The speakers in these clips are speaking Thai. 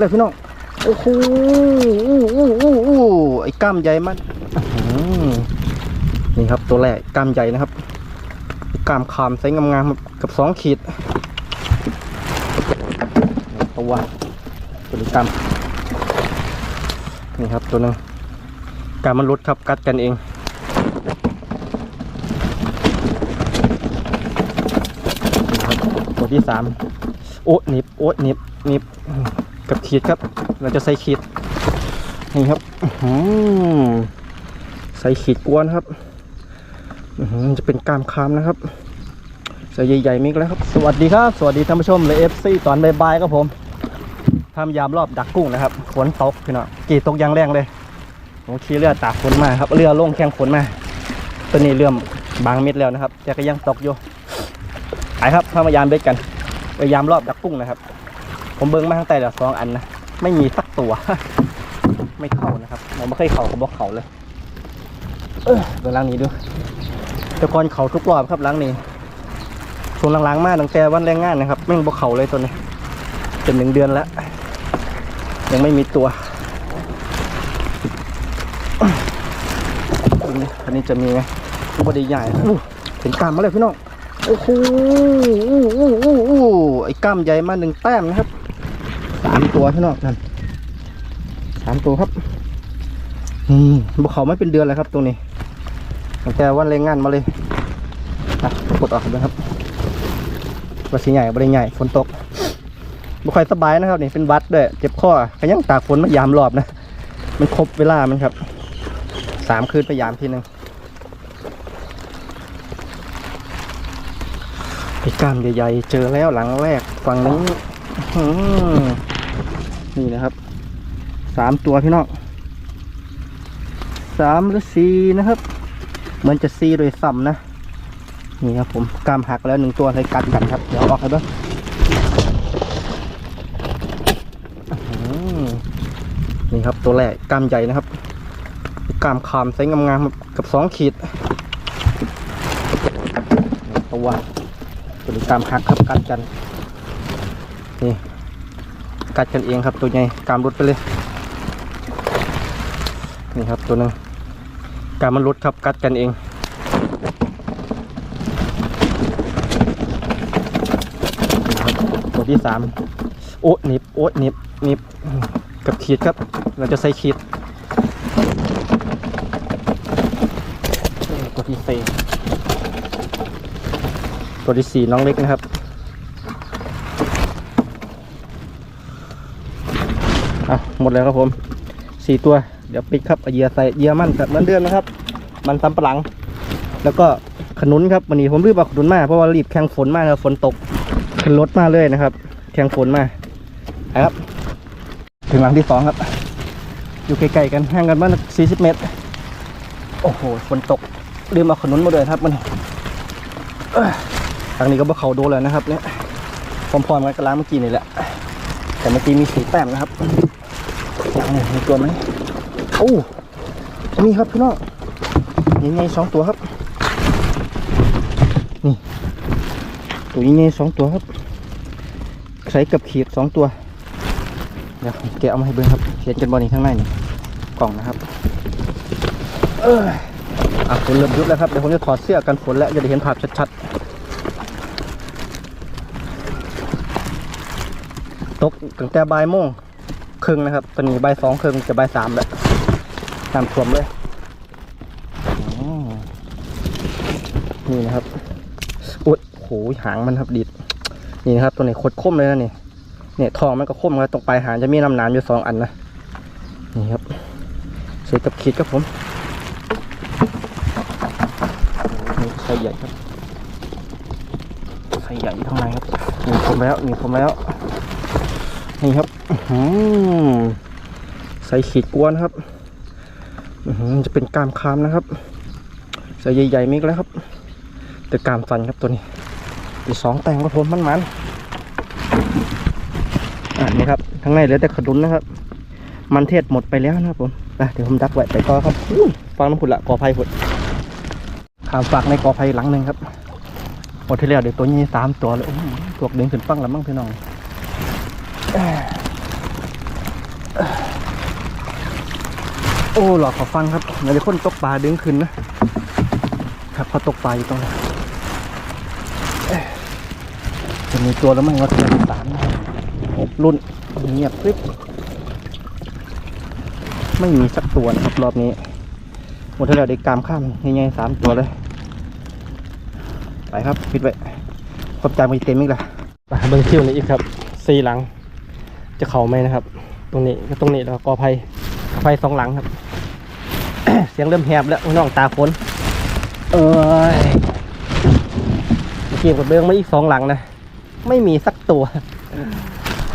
เลยพี่น้อง โอ้โหอู้อู้อู้อู้ไอ้กล้ามใหญ่มันนี่ครับตัวแรกกล้ามใหญ่นะครับ กล้ามขามไซส์งามๆกับสองขีดตัวตัวนี้กล้ามนี่ครับตัวหนึงกล้ามมันรุดครับกัดกันเองตัวที่สามโอ้หนิบโอ้หนิบหนิบ กับขีดครับ เราจะใส่ขีด นี่ครับอื้อหือใส่ขีดกวนครับอื้อหือจะเป็นกามคามนะครับใส่ใหญ่ๆมิกแล้วครับ สวัสดีครับ สวัสดีท่านผู้ชมเลยเอฟซีตอนบ่ายๆครับผมทำยามรอบดักกุ้งนะครับ ฝนตกพี่น้องกี่ตกยางแรงเลยผมขี่เรือตากฝนมาครับ เรือลงแข่งฝนมาตัวนี้เรื่อมบางเม็ดแล้วนะครับ แต่ก็ยังตกอยู่ไปครับพามายามเบ็ดกันไปยามรอบดักกุ้งนะครับ ผมเบิ้งมาตั้งแต่เดี๋ยวสองอันนะ ไม่มีสักตัว ไม่เข้านะครับผมไม่เคยเข่ากับบล็อกเขาเลย เออเดี๋ยวล้างนี้ดูต่ก่อนเขาทุกรอบครับล้างนี้ช่วงหลังๆมากตั้งแต่วันแรงงานนะครับไม่งบล็อกเขาเลยตัวนี้เป็นหนึ่งเดือนแล้ว ยังไม่มีตัวดูนี่อันนี้จะมีไหมบไดีใหญ่เห็นกล้ามมาเลยพี่น้องโอ้โหอู้อู้อู้อู้ไอ้กล้ามใหญ่มาหนึ่งแต้มนะครับ สามตัวพี่น้องนั่นสามตัวครับนี่บุเขาไม่เป็นเดือนเลยครับตรงนี้ตั้งแต่วันแรงงานมาเลยอะกดออกกันนะครับว่าสีใหญ่บริใหญ่ฝนตกบุคอยสบายนะครับนี่เป็นวัดด้วยเจ็บคอขยังตากฝนมายามรอบนะมันครบเวลามันครับสามคืนไปยามทีหนึ่งไอ้กล้ามใหญ่ๆเจอแล้วหลังแรกฝั่งนี้ นี่นะครับ สามตัวพี่น้องสามหรือสี่นะครับ เหมือนจะสี่โดยซ้ำนะ นี่ครับผมกามหักแล้วหนึ่งตัวเลยกัดกันครับ เดี๋ยวออกให้บ้างอื้อหือนี่ครับตัวแรกกามใหญ่นะครับกามขามไซส์งามๆกับสองขีดตัวตัวนี้กามหักครับกัดกัน นี่กัดกันเองครับตัวใหญ่กามรุดไปเลย นี่ครับตัวหนึงกามมันรุดครับกัดกันเองตัวที่สามโอ๊ตหนิบโอ๊ตหนิบหนิบกับขีดครับ เราจะใส่ขีดตัวที่สี่ตัวที่สี่น้องเล็กนะครับ อะห มดแล้วครับผมสี่ตัว เดี๋ยวปิดครับเอเหยื่อใส่เหยื่อมันแบบเหมือนเดิมนะครับ มันสำปะหลัง แล้วก็ขนุนครับวันนี้ผมรีบเอาขนุนมาเพราะว่ารีบแข่งฝนมากครับฝนตกขึ้นรถมาเลยนะครับ แข่งฝนมาครับ ถึงหลังที่สองครับ อยู่ใกลๆกันห่างกันบ้านสี่สิบเมตร โอ้โหฝนตกลืมเอาขนุนมาด้วยครับมันทางนี้ก็บ่เขาโดนเลยนะครับเนี่ยพร้อมๆกันกับล้างเมื่อกี้นี่แหละแต่เมื่อกี้มีสีแต้มนะครับ มีตัวไหมโอ้มีครับพี่น้องยังไงสองตัวครับนี่ตัวยังไงสองตัวครับใส่กับขีดสองตัวเดี๋ยวแกเอามาให้เบิ่งครับเขียนกันบอนี่ข้างในนี่กล่องนะครับ เอออะฝนเริ่มยุบแล้วครับเดี๋ยวผมจะถอดเสื้อกันฝนแล้วจะได้เห็นภาพชัดๆตกตั้งแต่บ่ายโมง ครึ่งนะครับ ตอนนี้ใบสองครึ่งจะใบสามแล้วน้ำท่วมเลยนี่นะครับอุดโหหางมันครับดิดนี่นะครับ ตัวนี้โคตรคมเลยนะนี่เนี่ยทองมันก็คมครับตรงปลายหางจะมีน้ำหนามอยู่สองอันนะนี่ครับใส่กับขีดครับผมนี่ไส้ใหญ่ครับไส้ใหญ่อยู่ข้างในครับนี่ผมแล้วนี่ผมแล้ว นี่ครับใส่ขีดกวนครับจะเป็นกามคามนะครับ ใส่ใหญ่ๆมิกแล้วครับ แต่กามฟันครับตัวนี้อีกสองแตงครับผมมันมันอ่านี่ครับข้างในเหลือแต่ขนุนนะครับ มันเทศหมดไปแล้วนะครับผมอะเดี๋ยวผมดักไว้ไปต่อครับฟังน้ำผุดละกอไผ่ผุดขามฝากในกอไผ่หลังหนึ่งครับหมดที่แล้วเดี๋ยวตัวนี้สามตัวเลยตัวเด้งขึ้นฟังแล้วมั้งพี่น้อง โอ้หลอกขอฟังครับเดี๋ยวคนตกปลาดึงขึ้นนะครับเขาตกปลาอยู่ตรงนี้จะมีตัวแล้วมั้งว่าตัวที่สามนะครับรุ่นเงียบกริบไม่มีสักตัวนะครับรอบนี้หมดแล้วได้กามข้ามง่ายๆสามตัวเลย ไปครับปิดไว้ขอบใจมาเต็มอีกและไปเบิ้งคิวนี้อีกครับสี่หลัง จะเข่าไหมนะครับ ตรงนี้ก็ตรงนี้แล้วก็กอไผ่ไฟสองหลังครับ เสียงเริ่มแหบแล้วน้องตาฝนเอ้ยเมื่อกี้กดเบิ้องมาอีกสองหลังนะไม่มีสักตัว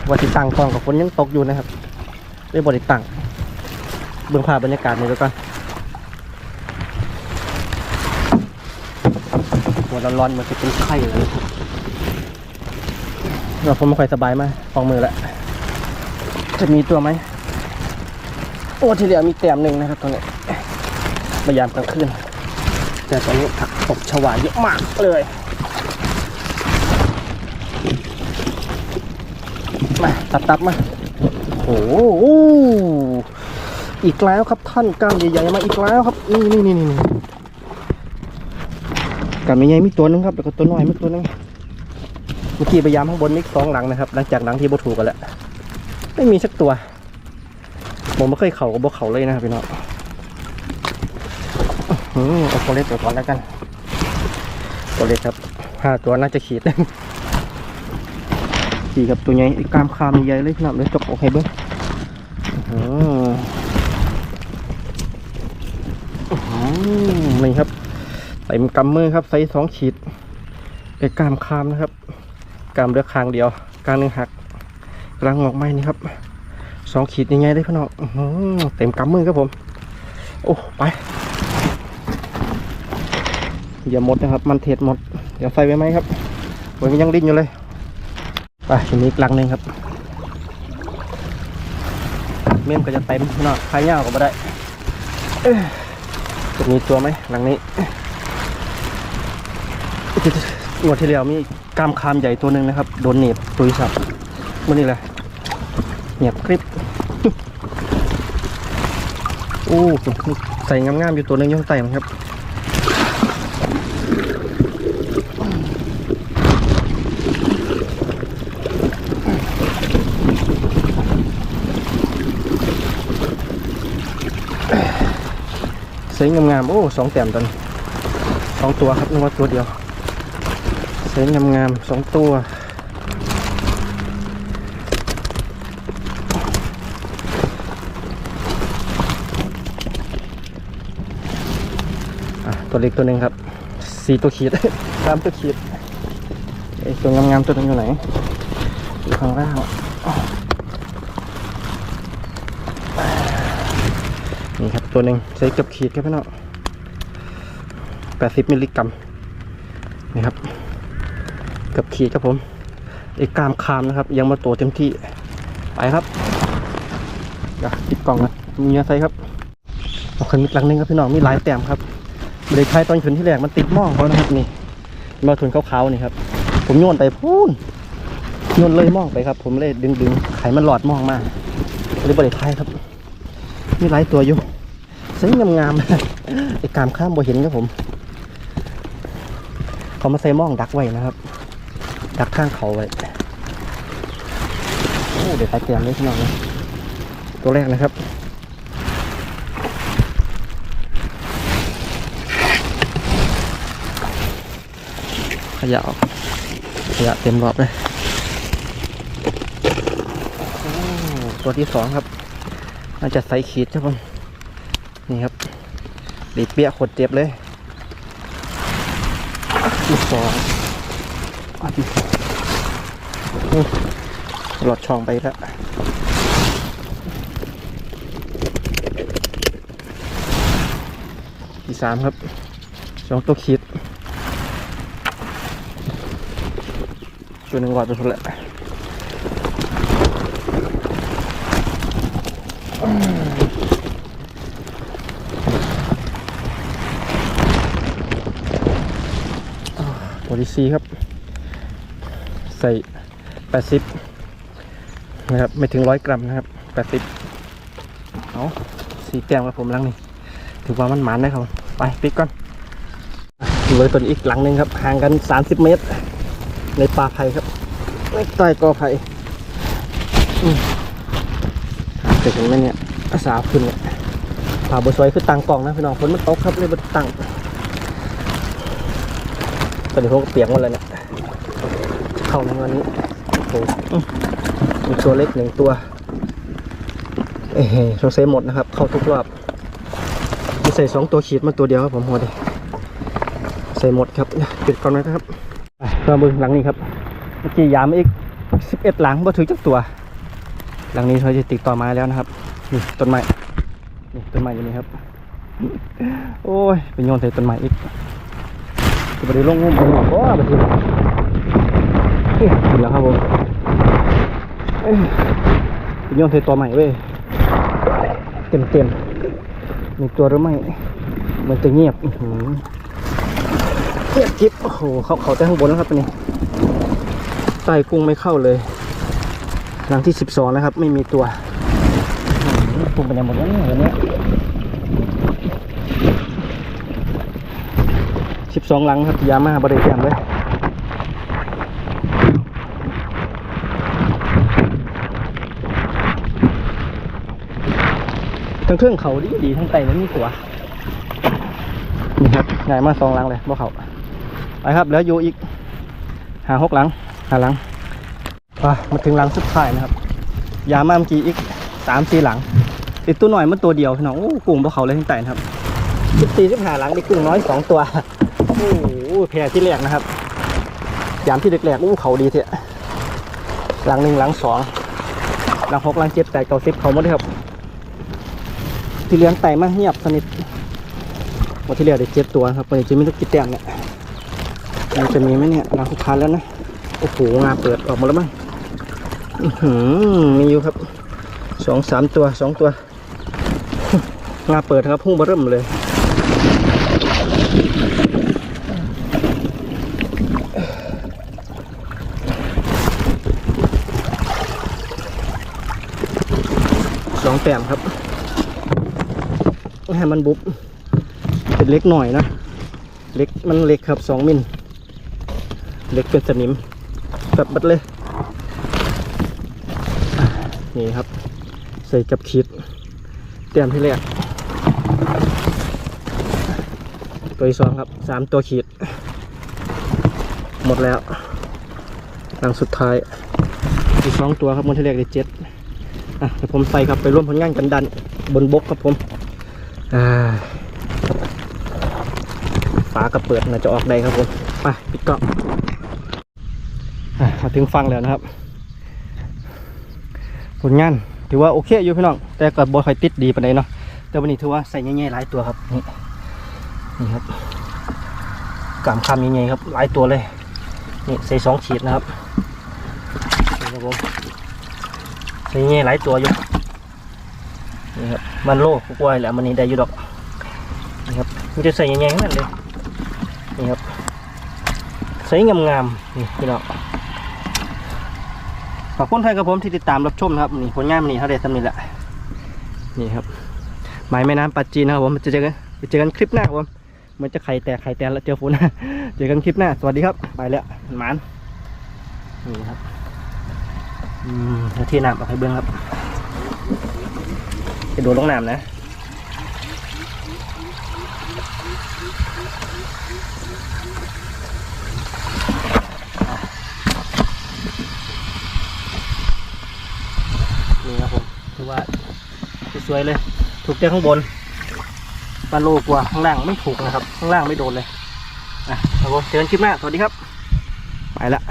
วันที่ตั้งกล้องกับฝนยังตกอยู่นะครับไม่บริตังเบื้องภาพบรรยากาศนี่แล้วก่อนหัวร้อนๆเหมันจะเป็นไข้เลยเราผมไม่ค่อยสบายมากฟองมือแล้ว จะมีตัวไหม โอ้ทีเดียวมีแต้มหนึ่งนะครับตรงนี้พยายามกลางคืนแต่ตอนนี้ผักตกชวาเยอะมากเลยมาตับตับมาโอ้โหอีกแล้วครับท่านก้ามใหญ่ๆมาอีกแล้วครับ นี่นี่นี่นี่กล้ามใหญ่ๆมีตัวหนึงครับแล้วก็ตัวน้อยมีตัวหนึงเมื่อกี้พยายามข้างบนมีสองหลังนะครับ หลังจากหลังที่บถูกกันแล้ว ไม่มีสักตัว ผมไม่เคยเขากับบกเขาเลยนะครับพี่น้องอืมเอาตัวเล็กไปก่อนแล้วกัน ตัวเล็กครับห้าตัวน่าจะขีดขีดกับตัวใหญ่ไอ้กล้ามคามใหญ่เลยพี่น้องเลยจกออกให้เบิ้งอืมอืมนี่ครับใส่กำมือครับใส่สองขีดไอ้กล้ามคามนะครับกล้ามเลือกคางเดียวกลางหนึ่งหัก กำลังงอกไม้นี่ครับสองขีดยังไงได้พี่น้องอื้อหือเต็มกำมือครับผม โอ้ไป อย่าหมดนะครับ มันเทศหมดเดี๋ยวใส่ไว้ไหมครับไว้มันยังดิ้นอยู่เลย ไปทีนี้อีกลังหนึ่งครับ เม่มก็จะเต็มพี่น้องพายเงาก็ไม่ได้จะมีตัวไหมหลังนี้งวดที่แล้วมีกล้ามคามใหญ่ตัวหนึ่งนะครับ โดนหนีบตุยสับมื่นี้เลย เงียบคลิปโอ้ใส่งามๆอยู่ตัวหนึงอยังไต่มันครับใส่งามๆโอ้สองแต้มตอนสองตัวครับนึกว่าตัวเดียวใส่งามๆสองตัว ตัวเล็กตัวหนึ่งครับสีตัวขีด สามตัวขีดไอตัวงามๆตัวนึงอยู่ไหนอยู่ข้างล่างนี่ครับตัวหนึ่งใช้กือบขีดครับพี่น้องแปดสิบมิลลิกรัมนี่ครับกือบขีดครับผมไอ้กามคามนะครับ ยังมาโตเต็มที่ไปครับเดี๋ยวปิดกล่องนะมีเงี้ยใส่ครับเอาขึ้นอีกหลังนึงครับพี่น้องมีหลายแต้มครับ เด็กไทยตอนขึ้นที่แรกมันติดหม่องเขานะครับนี่มาทุนเขาๆนี่ครับ ผมโยนไปพูนโยนเลยหม่องไปครับ ผมเลยดึงดึงๆไขมันหลอดหม่องมาเลยบริไทยครับมีหลายตัวอยู่สวยงามๆไอ้กามข้ามบ่เห็นครับผมเขามาใส่หม่องดักไว้นะครับ ดักข้างเขาไว้โอ้เด็กไทยเตรียมเลยพี่น้องตัวแรกนะครับ ขยะออกขยะเต็มรอบเลยตัวที่สองครับน่าจะใส่ขีดครับผมนี่ครับดีเปียกขดเจ็บเลยที่สองอันที่สองหลอดช่องไปแล้วที่สามครับสองตัวขีด ตัวหนึ่งรอดไปสุดแหละตัวที่สี่ครับ ใส่แปดสิบนะครับ ไม่ถึงร้อยกรัมนะครับแปดสิบเอาสีแต้มครับผมลังนี้ถือว่ามันหมันได้ครับ ไปปิดก่อนเลยตัวอีกหลังหนึ่งครับ ห่างกัน 30 เมตร ในป่าไผ่ครับใต้กอไผ่อืมจะถึงไหมเนี่ยอาสาขึ้นเนี่ยผ่าบสวยคือตังกล่องนะพี่น้องฝนมันตกครับเลยบนตังตอนนี้ผมก็เปียกหมดเลยเนี่ยเข้าในวันนี้โอ้โหอืมมีตัวเล็กหนึ่งตัวเอ้ยสงสัยหมดนะครับ เข้าทุกรอบใส่สองตัวขีดมาตัวเดียวครับผมหัวดิใส่หมดครับปิดก่อนนะครับ ไปก็มือหลังนี้ครับเมื่อกี้ยามอีกสิบเอ็ดหลังบ่ถือจักตัว หลังนี้เขาจะติดต่อมาแล้วนะครับนี่ต้นไม้นี่ต้นไม้อยู่นี่ครับ โอ้ยเป็นโยนใส่ต้นไม้อีกจะไปด้ลงงุ่มไปหมดโอ้ไปทีนี่ถึงแล้วครับผมเอ้ยเป็นโยนใส่ตัวใหม่เว้ยเต็มเต็มมีตัวหรือไม่มันจะเงียบอื เงียบจิ๊บโอ้โหเขาเขาแต่ข้างบนแล้วครับอันนี้ใต้กุ้งไม่เข้าเลยหลังที่สิบสองนะครับ ไม่มีตัวอื้อหือกุ้งไปไหนหมดแล้วเนี่ยวันนี้สิบสองหลังครับยามาบริเวณเลยทั้งเครื่องเขาดีดีทั้งไตนั้นมีตัวนี่ครับง่ายมากสองหลังเลยบ่เขา ไปครับแล้วอยู่อีกหาหกหลังหาหลังไปมาถึงหลังสุดท้ายนะครับ ยามาเมื่อกี้อีกสามสี่หลัง ติดตัวหน่อยมันตัวเดียวพี่น้องโอ้กุ้งบ่เขาเลยทั้งไตนะครับสิบสี่สิบห้าหลังได้กุ้งน้อยสองตัวโอ้โหแพรที่แรกนะครับ ยามที่แรกๆอู้เขาดีเถอะหลังหนึ่งหลังสองหลังหกหลังเจ็ดแปดเก้าสิบเขาหมดเลยครับ ที่เลี้ยงไต่มาเงียบสนิทวันที่เหลือได้เจ็ดตัวครับวันนี้จะม่ต้องกินแต้มเนี่ย มันจะมีไหมเนี่ยราคุคันแล้วนะ โอ้โหงาเปิดออกมาแล้วมั้งหือมีอยู่ครับสองสามตัวสองตัวงาเปิดครับพุ่งมาเริ่มเลยสองแต้มครับให้มันบุบเป็นเล็กหน่อยนะ เล็กมันเล็กครับสองมิล เล็กเป็นสนิมแบบบัดเลย นี่ครับ ใส่กับขีดเตรียมที่แรกตัวที่สองครับสามตัวขีด หมดแล้วหลังสุดท้ายอีกสองตัวครับมันที่แรกได้เจ็ดอะเดี๋ยวผมใส่ครับไปร่วมผลงานกันดันบนบกครับผมอ่าฝากระเปิดน่าจะออกได้ครับผม ไปปิดกล้อง มาถึงฟังแล้วนะครับ ผลงานถือว่าโอเคอยู่พี่น้อง แต่ก็บ่ค่อยติดดีปานใดเนาะ แต่วันนี้ถือว่าใส่ง่ายๆหลายตัวครับ นี่นี่ครับกามคำง่ายๆครับ หลายตัวเลย นี่ใส่สองขีดนะครับนี่ครับผมใส่ง่ายหลายตัวอยู่ นี่ครับ มันโลกกล้วยแหละมันนี่ได้อยู่ดอก นี่ครับมันจะใส่ยังไงให้มันเลย นี่ครับใส่งามๆนี่พี่น้อง อบคุณใครกับผมที่ติดตามรับชมนะครับนี่ผลงานมันนี่เท่าเด็ดสำนี้แหละนี่ครับหมายแม่น้ำปัจจีนนะครับผมจะเจอกันจะเจอกันคลิปหน้าครับผมเหมือนจะไข่แตกไข่แตกแล้วเจอฝนเจอกันคลิปหน้าสวัสดีครับไปแล้วหมานนี่ครับอืมเดี๋ยวที่น้ำเอาให้เบื้องครับจะโดดลงน้ำนะ นี่ครับผมถือว่าสวยเลย ถูกใจข้างบนปลาโลกว่าข้างล่างไม่ถูกนะครับ ข้างล่างไม่โดนเลยอะครับผมเจอกันคลิปหน้าสวัสดีครับ ไปละ